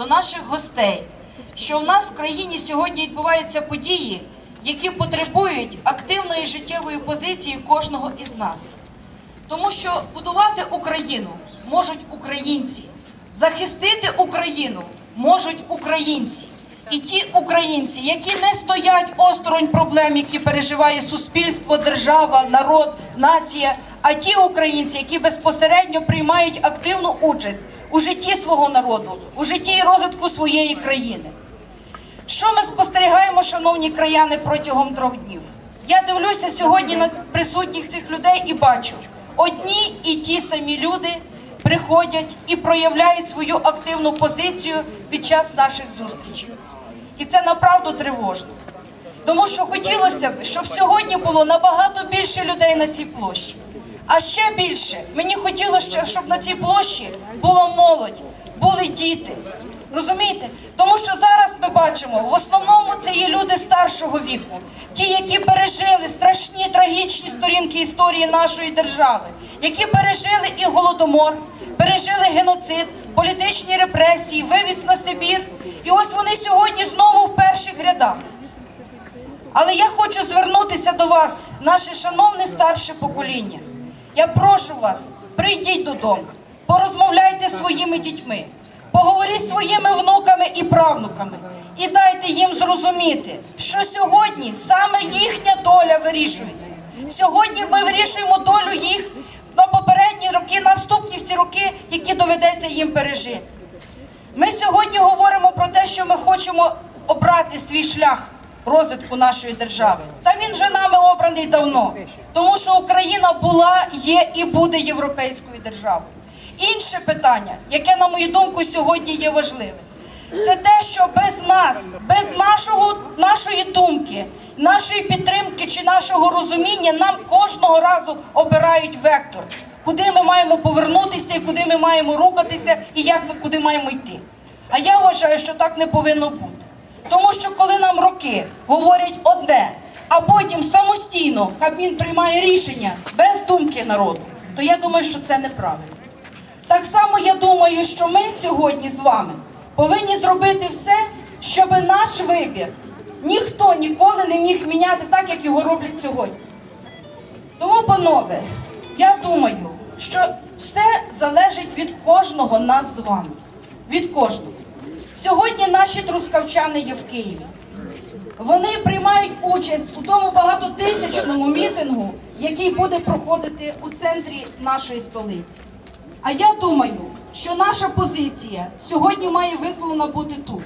до наших гостей, що в нас в країні сьогодні відбуваються події, які потребують активної життєвої позиції кожного із нас. Тому що будувати Україну можуть українці, захистити Україну можуть українці. І ті українці, які не стоять осторонь проблем, які переживає суспільство, держава, народ, нація, а ті українці, які безпосередньо приймають активну участь у житті свого народу, у житті і розвитку своєї країни. Що ми спостерігаємо, шановні краяни, протягом трьох днів? Я дивлюся сьогодні на присутніх цих людей і бачу, одні і ті самі люди приходять і проявляють свою активну позицію під час наших зустрічей. І це направду тривожно. Тому що хотілося б, щоб сьогодні було набагато більше людей на цій площі. А ще більше мені хотілося, щоб на цій площі була молодь, були діти. Розумієте? Тому що зараз ми бачимо, в основному це є люди старшого віку, ті, які пережили страшні трагічні сторінки історії нашої держави, які пережили і голодомор, пережили геноцид, політичні репресії, вивіз на Сибір. І ось вони сьогодні знову в перших рядах. Але я хочу звернутися до вас, наше шановне старше покоління. Я прошу вас, прийдіть додому, порозмовляйте зі своїми дітьми, поговоріть зі своїми внуками і правнуками і дайте їм зрозуміти, що сьогодні саме їхня доля вирішується. Сьогодні ми вирішуємо долю їх на попередні роки, наступні всі роки, які доведеться їм пережити. Ми сьогодні говоримо про те, що ми хочемо обрати свій шлях розвитку нашої держави. Та він вже нами обраний давно, тому що Україна була, є і буде європейською державою. Інше питання, яке, на мою думку, сьогодні є важливе, це те, що без нас, без нашого, нашої думки, нашої підтримки чи нашого розуміння нам кожного разу обирають вектор, куди ми маємо повернутися, і куди ми маємо рухатися, і як ми куди маємо йти. А я вважаю, що так не повинно бути. Тому що коли нам роки говорять одне, а потім самостійно Кабмін приймає рішення без думки народу, то я думаю, що це неправильно. Так само я думаю, що ми сьогодні з вами повинні зробити все, щоб наш вибір ніхто ніколи не міг міняти так, як його роблять сьогодні. Тому, панове, я думаю, що все залежить від кожного нас з вами. Від кожного. Сьогодні наші трускавчани є в Києві. Вони приймають участь у тому багатотисячному мітингу, який буде проходити у центрі нашої столиці. А я думаю, що наша позиція сьогодні має висловлена бути тут.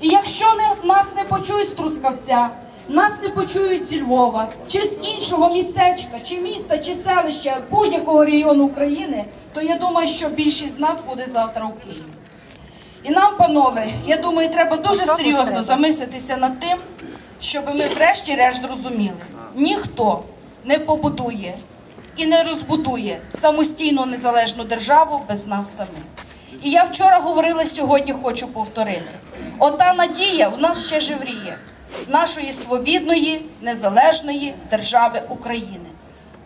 І якщо не, нас не почують з Трускавця, нас не почують зі Львова, чи з іншого містечка, чи міста, чи селища будь-якого регіону України, то я думаю, що більшість з нас буде завтра у Києві. І нам, панове, я думаю, треба дуже серйозно замислитися над тим, щоб ми врешті-решт зрозуміли, ніхто не побудує і не розбудує самостійну незалежну державу без нас самих. І я вчора говорила, сьогодні хочу повторити. Ота надія в нас ще живріє нашої свобідної, незалежної держави України.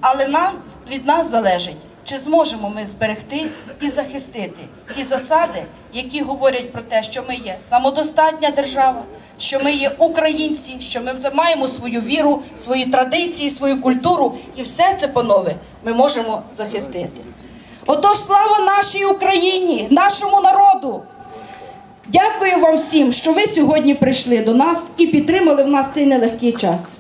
Але нам від нас залежить, чи зможемо ми зберегти і захистити ті засади, які говорять про те, що ми є самодостатня держава, що ми є українці, що ми маємо свою віру, свої традиції, свою культуру, і все це, панове, ми можемо захистити. Отож, слава нашій Україні, нашому народу! Дякую вам всім, що ви сьогодні прийшли до нас і підтримали в нас цей нелегкий час.